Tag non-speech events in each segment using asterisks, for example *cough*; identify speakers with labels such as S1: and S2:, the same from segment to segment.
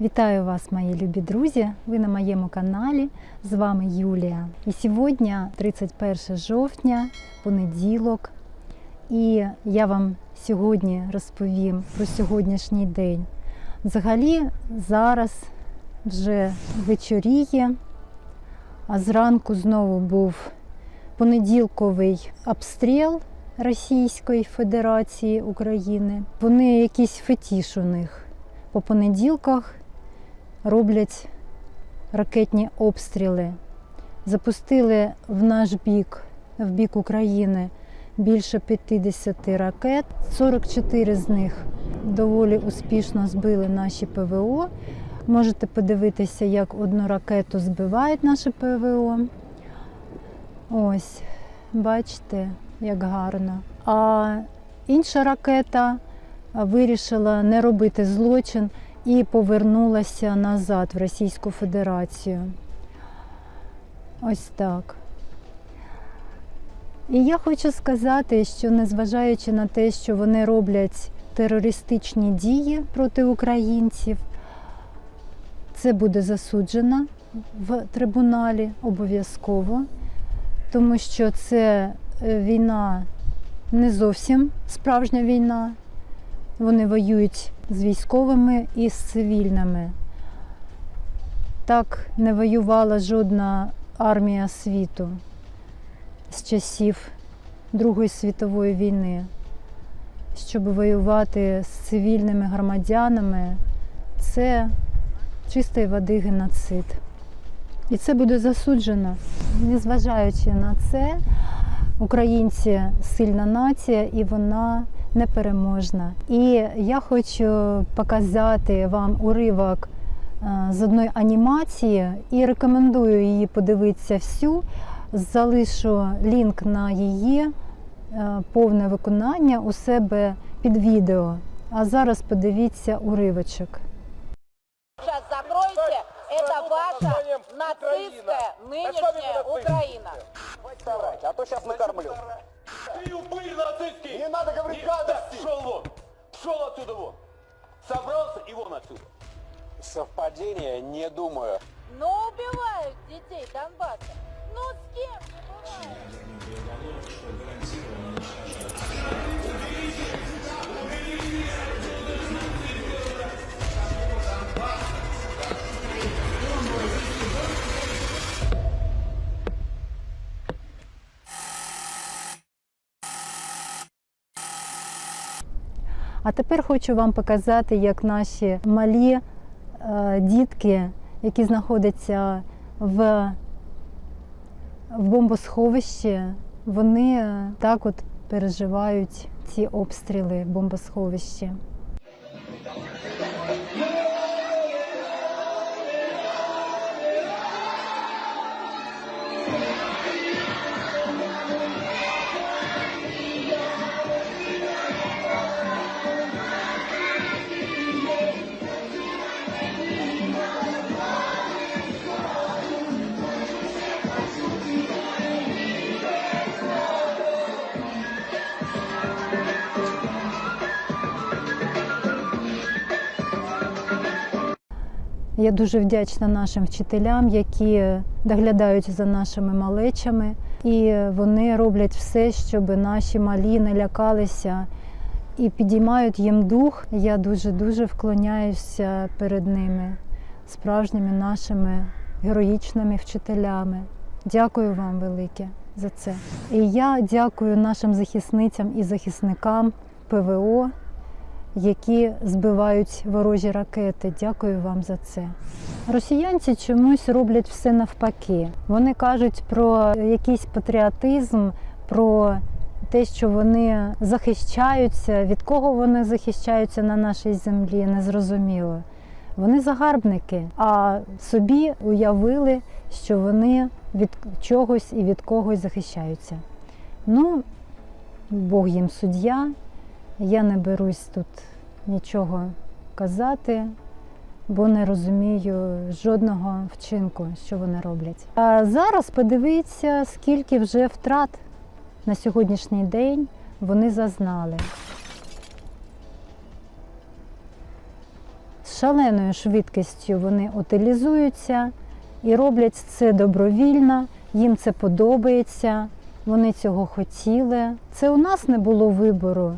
S1: Вітаю вас, мої любі друзі! Ви на моєму каналі. З вами Юлія. І сьогодні 31 жовтня, понеділок. І я вам сьогодні розповім про сьогоднішній день. Взагалі, зараз вже вечоріє, а зранку знову був понеділковий обстріл Російської Федерації України. Вони якийсь фетіш у них. По понеділках роблять ракетні обстріли. Запустили в наш бік, в бік України, більше 50 ракет. 44 з них доволі успішно збили наші ПВО. Можете подивитися, як одну ракету збивають наші ПВО. Ось, бачите, як гарно. А інша ракета вирішила не робити злочин і повернулася назад в Російську Федерацію. Ось так. І я хочу сказати, що незважаючи на те, що вони роблять терористичні дії проти українців, це буде засуджено в трибуналі обов'язково, тому що це е, війна не зовсім справжня війна. Вони воюють з військовими і з цивільними. Так не воювала жодна армія світу з часів Другої світової війни. Щоб воювати з цивільними громадянами, це чистої води геноцид. І це буде засуджено. Незважаючи на це, українці сильна нація і вона непереможна. І я хочу показати вам уривок е, з одної анімації і рекомендую її подивитися всю. Залишу лінк на її е, повне виконання у себе під відео. А зараз подивіться уривочок.
S2: Сейчас закройте, это ваша нацистская нынешняя Украина.
S3: А то сейчас накормлю.
S4: Ты упырь нацистский!
S3: Не надо говорить гадости!
S4: Да, Шел вон! Шел отсюда вон! Собрался и вон отсюда!
S3: Совпадение, не думаю.
S2: Но убивают детей Донбасса. Ну с кем не бывает?
S1: А тепер хочу вам показати, як наші малі е, дітки, які знаходяться в, в бомбосховищі, вони е, так от переживають ці обстріли бомбосховищі. Я дуже вдячна нашим вчителям, які доглядають за нашими малечами, і вони роблять все, щоб наші малі не лякалися і підіймають їм дух. Я дуже дуже вклоняюся перед ними, справжніми нашими героїчними вчителями. Дякую вам велике за це. І я дякую нашим захисницям і захисникам ПВО які збивають ворожі ракети. Дякую вам за це. Росіянці чомусь роблять все навпаки. Вони кажуть про якийсь патріотизм, про те, що вони захищаються. Від кого вони захищаються на нашій землі, незрозуміло. Вони загарбники, а собі уявили, що вони від чогось і від когось захищаються. Ну, Бог їм суддя. Я не берусь тут нічого казати, бо не розумію жодного вчинку, що вони роблять. А зараз подивіться, скільки вже втрат на сьогоднішній день вони зазнали. з шаленою швидкістю вони утилізуються і роблять це добровільно, їм це подобається, вони цього хотіли. Це у нас не було вибору.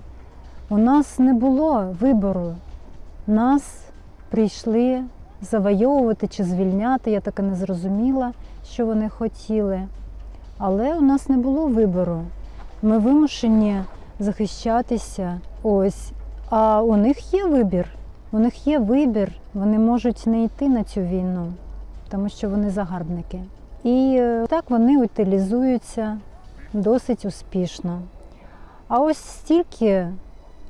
S1: У нас не було вибору. Нас прийшли завойовувати чи звільняти. Я так і не зрозуміла, що вони хотіли. Але у нас не було вибору. Ми вимушені захищатися. Ось. А у них є вибір. У них є вибір. Вони можуть не йти на цю війну, тому що вони загарбники. І е, так вони утилізуються досить успішно. А ось стільки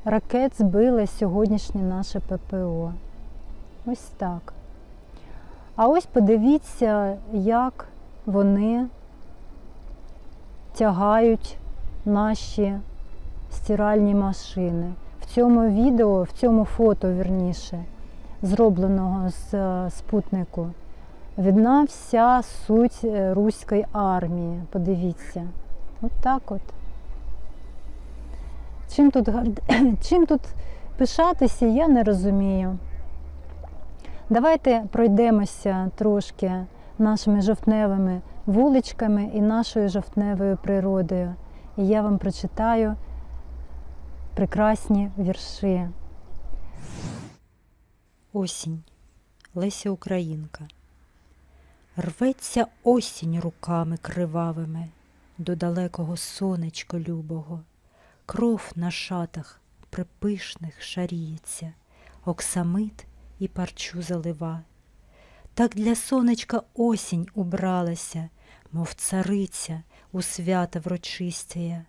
S1: ракет збили сьогоднішнє наше ППО. Ось так. А ось подивіться, як вони тягають наші стиральні машини. В цьому відео, в цьому фото, вірніше, зробленого з е, спутнику, видна вся суть е, руської армії. Подивіться. От так от. Чим тут, *clears throat* чим тут пишатися, я не розумію. Давайте пройдемося трошки нашими жовтневими вуличками і нашою жовтневою природою. І я вам прочитаю прекрасні вірші.
S5: Осінь. Леся Українка. Рветься осінь руками кривавими до далекого сонечко любого. Кров на шатах припишних шаріється, оксамит і парчу залива. Так для сонечка осінь убралася, мов цариця у свята врочистія.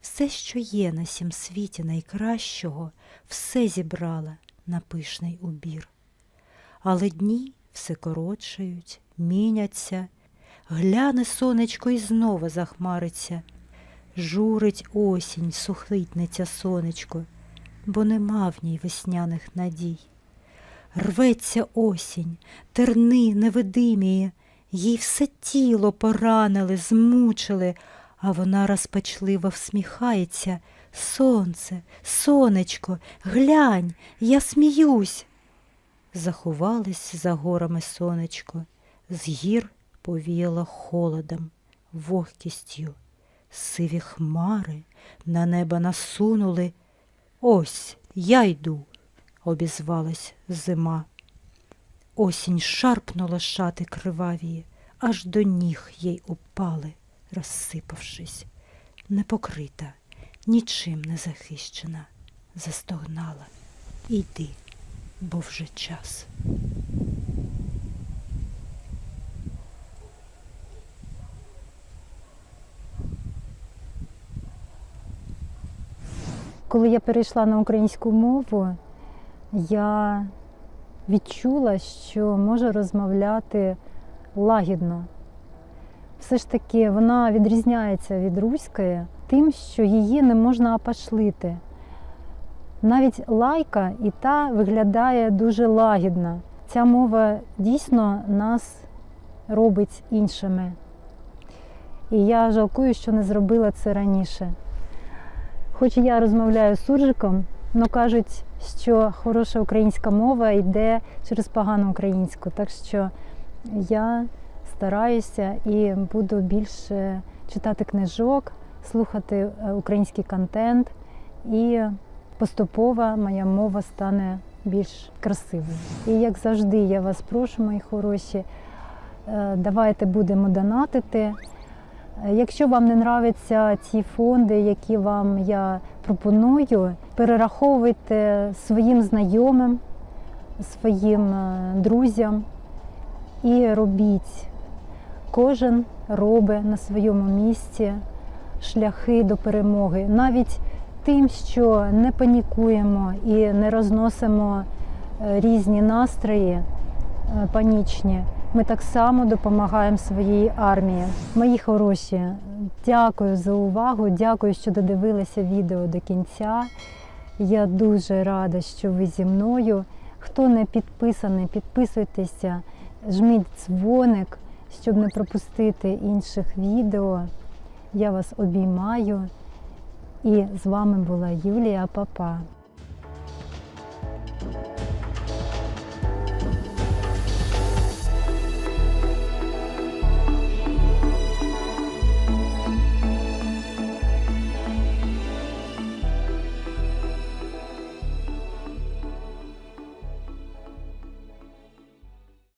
S5: Все, що є на сім світі найкращого, все зібрала на пишний убір. Але дні все коротшають, міняться, гляне сонечко і знову захмариться. Журить осінь, сухлитниця сонечко, бо нема в ній весняних надій. Рветься осінь, терни невидимі, їй все тіло поранили, змучили, а вона розпачливо всміхається. Сонце, сонечко, глянь, я сміюсь. Заховались за горами сонечко, з гір повіяло холодом, вогкістю. Сиві хмари на небо насунули. Ось я йду, обізвалась зима. Осінь шарпнула шати кривавії, аж до ніг їй упали, розсипавшись, непокрита, нічим не захищена, застогнала. Іди, бо вже час.
S1: Коли я перейшла на українську мову, я відчула, що можу розмовляти лагідно. Все ж таки вона відрізняється від руської тим, що її не можна опашлити. Навіть лайка і та виглядає дуже лагідно. Ця мова дійсно нас робить іншими. І я жалкую, що не зробила це раніше. Хоч я розмовляю з суржиком, але кажуть, що хороша українська мова йде через погану українську. Так що я стараюся і буду більше читати книжок, слухати е, український контент, і поступово моя мова стане більш красивою. І як завжди, я вас прошу, мої хороші, е, давайте будемо донатити. Е, Якщо вам не нравляться ці фонди, які вам я пропоную, перераховуйте своїм знайомим, своїм е, друзям і робіть. Кожен робить на своєму місці шляхи до перемоги. Навіть тим, що не панікуємо і не розносимо е, різні настрої панічні. Ми так само допомагаємо своїй армії. Мої хороші, дякую за увагу, дякую, що додивилися відео до кінця. Я дуже рада, що ви зі мною. Хто не підписаний, підписуйтеся, жміть дзвоник, щоб не пропустити інших відео. Я вас обіймаю. І з вами була Юлія Папа.